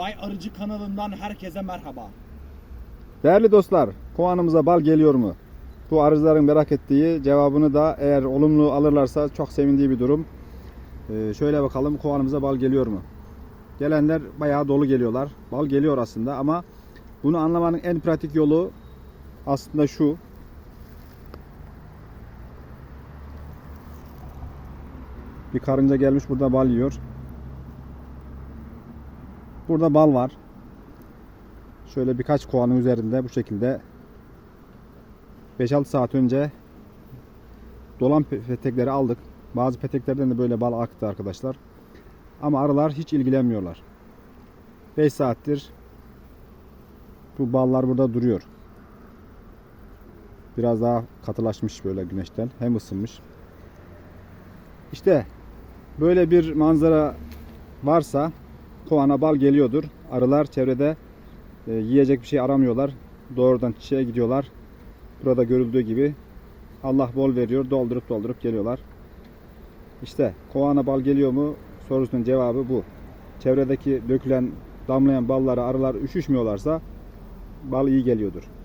Bay Arıcı kanalından herkese merhaba. Değerli dostlar, kovanımıza bal geliyor mu? Bu arıcıların merak ettiği cevabını da eğer olumlu alırlarsa çok sevindiği bir durum. Ee, şöyle bakalım kovanımıza bal geliyor mu? Gelenler bayağı dolu geliyorlar. Bal geliyor aslında ama bunu anlamanın en pratik yolu aslında şu. Bir karınca gelmiş burada bal yiyor. Burada bal var. Şöyle birkaç kovanın üzerinde bu şekilde 5-6 saat önce dolan pe- petekleri aldık. Bazı peteklerden de böyle bal aktı arkadaşlar. Ama arılar hiç ilgilenmiyorlar. 5 saattir bu ballar burada duruyor. Biraz daha katılaşmış böyle güneşten. Hem ısınmış. İşte böyle bir manzara varsa kovana bal geliyordur. Arılar çevrede e, yiyecek bir şey aramıyorlar. Doğrudan çiçeğe gidiyorlar. Burada görüldüğü gibi Allah bol veriyor. Doldurup doldurup geliyorlar. İşte kovana bal geliyor mu sorusunun cevabı bu. Çevredeki dökülen damlayan ballara arılar üşüşmüyorlarsa bal iyi geliyordur.